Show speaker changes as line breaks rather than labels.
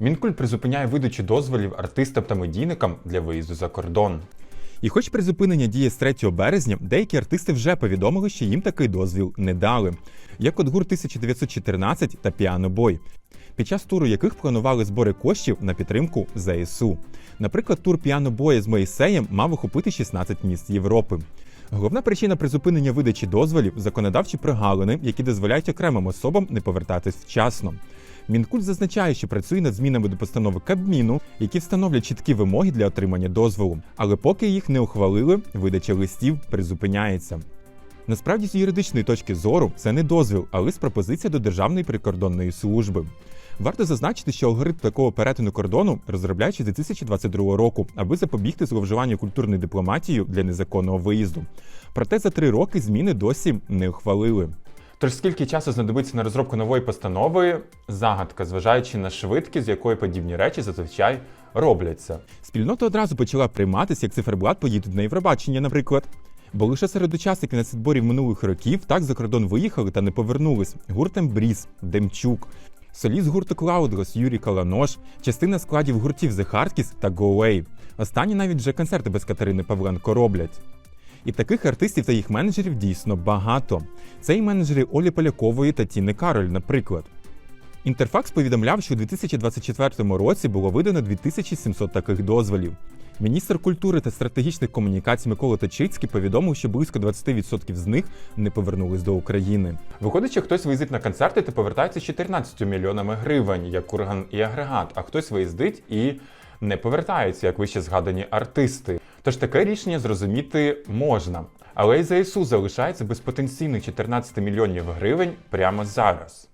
Мінкульт призупиняє видачу дозволів артистам та медійникам для виїзду за кордон. І хоч призупинення діє з 3 березня, деякі артисти вже повідомили, що їм такий дозвіл не дали, як от гурт 1914 та Піанобой, під час туру яких планували збори коштів на підтримку ЗСУ. Наприклад, тур піанобоя з Моїсеєм мав охопити 16 міст Європи. Головна причина призупинення видачі дозволів законодавчі прогалини, які дозволяють окремим особам не повертатись вчасно. Мінкульт зазначає, що працює над змінами до постанови Кабміну, які встановлять чіткі вимоги для отримання дозволу. Але поки їх не ухвалили, видача листів призупиняється. Насправді, з юридичної точки зору, це не дозвіл, а лист пропозиція до Державної прикордонної служби. Варто зазначити, що алгоритм такого перетину кордону розробляють з 2022 року, аби запобігти зловживанню культурною дипломатією для незаконного виїзду. Проте за три роки зміни досі не ухвалили. Тож скільки часу знадобиться на розробку нової постанови, загадка, зважаючи на швидкість, з якої подібні речі зазвичай робляться. Спільнота одразу почала прийматися, як циферблат поїдуть на Євробачення, наприклад. Бо лише серед учасників нацвідборів минулих років так за кордон виїхали та не повернулись гуртом Бріз, Демчук, соліст гурту Cloudless Юрій Каланош, частина складів гуртів The Hardkiss та Go Away. Останні навіть вже концерти без Катерини Павленко роблять. І таких артистів та їх менеджерів дійсно багато. Це і менеджери Олі Полякової та Тіни Кароль, наприклад. Інтерфакс повідомляв, що у 2024 році було видано 2700 таких дозволів. Міністр культури та стратегічних комунікацій Микола Точицький повідомив, що близько 20% з них не повернулись до України. Виходить, що хтось виїздить на концерти та повертається з 14 мільйонами гривень, як курган і агрегат, а хтось виїздить і не повертається, як вище згадані артисти. Тож таке рішення зрозуміти можна. Але й ЗСУ залишається без потенційних 14 мільйонів гривень прямо зараз.